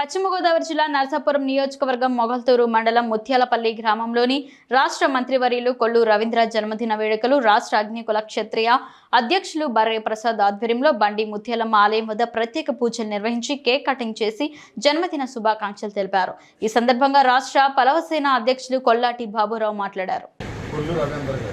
పశ్చిమ గోదావరి జిల్లా నరసాపురం నియోజకవర్గం మొగల్తూరు మండలం ముత్యాలపల్లి గ్రామంలోని రాష్ట్ర మంత్రివర్యులు కొల్లు రవీంద్ర జన్మదిన వేడుకలు రాష్ట్ర అగ్నికుల క్షత్రియ అధ్యక్షులు బర్రే ప్రసాద్ ఆధ్వర్యంలో బండి ముత్యాలమ్మ ఆలయం వద్ద ప్రత్యేక పూజలు నిర్వహించి కేక్ కటింగ్ చేసి జన్మదిన శుభాకాంక్షలు తెలిపారు. ఈ సందర్భంగా రాష్ట్ర పలవసేన అధ్యక్షులు కొల్లాటి బాబురావు మాట్లాడారు. కొల్లు రవీంద్ర గారు.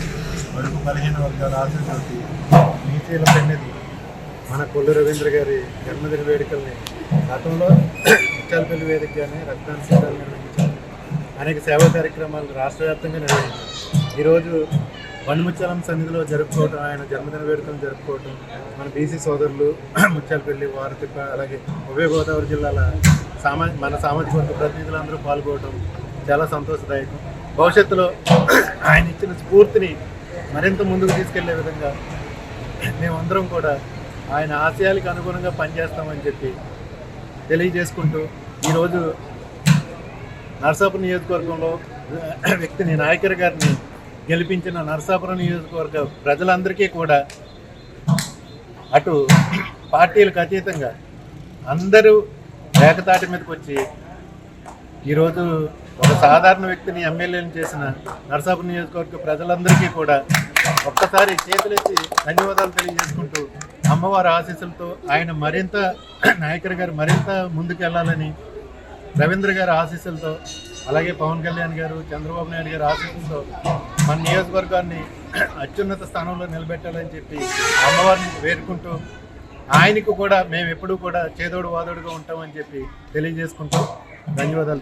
వరకు పదిహేను వర్గాల ఆశతోటి నీచీల పెన్నది. మన కొల్లు రవీంద్ర గారి జన్మదిన వేడుకల్ని గతంలో ముత్యాలపల్లి వేదికగానే రక్తదాన శిబిరాలు నిర్వహించారు. అనేక సేవా కార్యక్రమాలు రాష్ట్ర వ్యాప్తంగా నిర్వహించారు. ఈరోజు బండిముత్యాలం సన్నిధిలో జరుపుకోవటం ఆయన జన్మదిన వేడుకలు జరుపుకోవటం మన బీసీ సోదరులు ముత్యాలపల్లి వారతిప్ప అలాగే ఉభయ గోదావరి జిల్లాల సామా మన సామాజిక వర్గ ప్రతినిధులందరూ పాల్గొనడం చాలా సంతోషదాయకం. భవిష్యత్తులో ఆయన ఇచ్చిన స్ఫూర్తిని మరింత ముందుకు తీసుకెళ్ళే విధంగా మేమందరం కూడా ఆయన ఆశయాలకు అనుగుణంగా పనిచేస్తామని చెప్పి తెలియజేసుకుంటూ ఈరోజు నర్సాపురం నియోజకవర్గంలో వ్యక్తిని నాయకర్ గారిని గెలిపించిన నరసాపురం నియోజకవర్గ ప్రజలందరికీ కూడా అటు పార్టీలకు అతీతంగా అందరూ ఏకతాటి మీదకి వచ్చి ఈరోజు ఒక సాధారణ వ్యక్తిని ఎమ్మెల్యేని చేసిన నర్సాపురం నియోజకవర్గ ప్రజలందరికీ కూడా ఒక్కసారి చేతులెత్తి ధన్యవాదాలు తెలియజేసుకుంటూ అమ్మవారి ఆశీస్సులతో ఆయన మరింత నాయకర్ గారు మరింత ముందుకు వెళ్ళాలని రవీంద్ర గారి ఆశీస్సులతో అలాగే పవన్ కళ్యాణ్ గారు చంద్రబాబు నాయుడు గారి ఆశీస్సులతో మన నియోజకవర్గాన్ని అత్యున్నత స్థానంలో నిలబెట్టాలని చెప్పి అమ్మవారిని వేడుకుంటూ ఆయనకు కూడా మేము ఎప్పుడూ కూడా చేదోడు వాదోడుగా ఉంటామని చెప్పి తెలియజేసుకుంటూ ధన్యవాదాలు